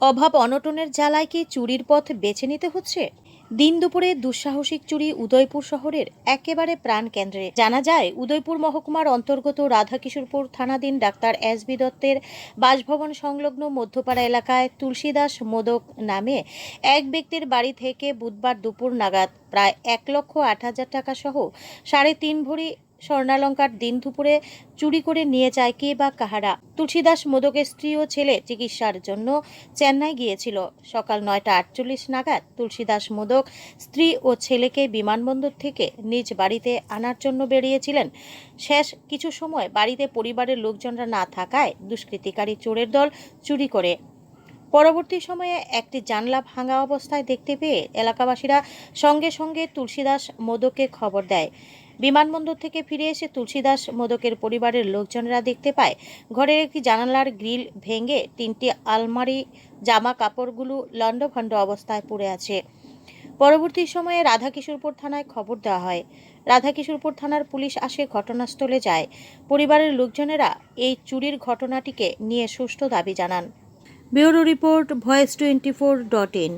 অভাব অনটনের জ্বালায় কি চুরির পথ বেছে নিতে হচ্ছে? দিন দুপুরে দুঃসাহসিক চুরি উদয়পুর শহরের একেবারে প্রাণ কেন্দ্রে। জানা যায়, উদয়পুর মহকুমার অন্তর্গত রাধাকিশোরপুর থানাধীন ডাক্তার এস বি দত্তের বাসভবন সংলগ্ন মধ্যপাড়া এলাকায় তুলসীদাস মোদক নামে এক ব্যক্তির বাড়ি থেকে বুধবার দুপুর নাগাদ প্রায় এক লক্ষ আট হাজার টাকা সহ সাড়ে তিন ভরি স্বর্ণালঙ্কার দিন দুপুরে চুরি করে নিয়ে যায় কে বা কাহারা। তুলসীদাস মোদকের স্ত্রী ও ছেলে চিকিৎসার জন্য চেন্নাই গিয়েছিল। সকাল নয়টা আটচল্লিশ নাগাদ তুলসীদাস মোদক স্ত্রী ও ছেলেকে বিমানবন্দর থেকে নিজ বাড়িতে আনার জন্য বেরিয়েছিলেন। শেষ কিছু সময় বাড়িতে পরিবারের লোকজনরা না থাকায় দুষ্কৃতিকারী চোরের দল চুরি করে। পরবর্তী সময়ে একটি জানলা ভাঙা অবস্থায় দেখতে পেয়ে এলাকাবাসীরা সঙ্গে সঙ্গে তুলসীদাস মোদককে খবর দেয়। বিমানবন্দর থেকে ফিরে এসে তুলসীদাস মোদকের পরিবারের লোকজনেরা দেখতে পায়, ঘরের একটি জানালার গ্রিল ভেঙে তিনটি আলমারি জামা কাপড়গুলো লণ্ডভণ্ড অবস্থায় পড়ে আছে। পরবর্তী সময়ে রাধাকিশোরপুর থানায় খবর দেওয়া হয়। রাধাকিশোরপুর থানার পুলিশ আসে ঘটনাস্থলে যায়। পরিবারের লোকজনেরা এই চুরির ঘটনাটিকে নিয়ে সুষ্ঠু দাবি জানান। Bureau report voice twenty four dot in.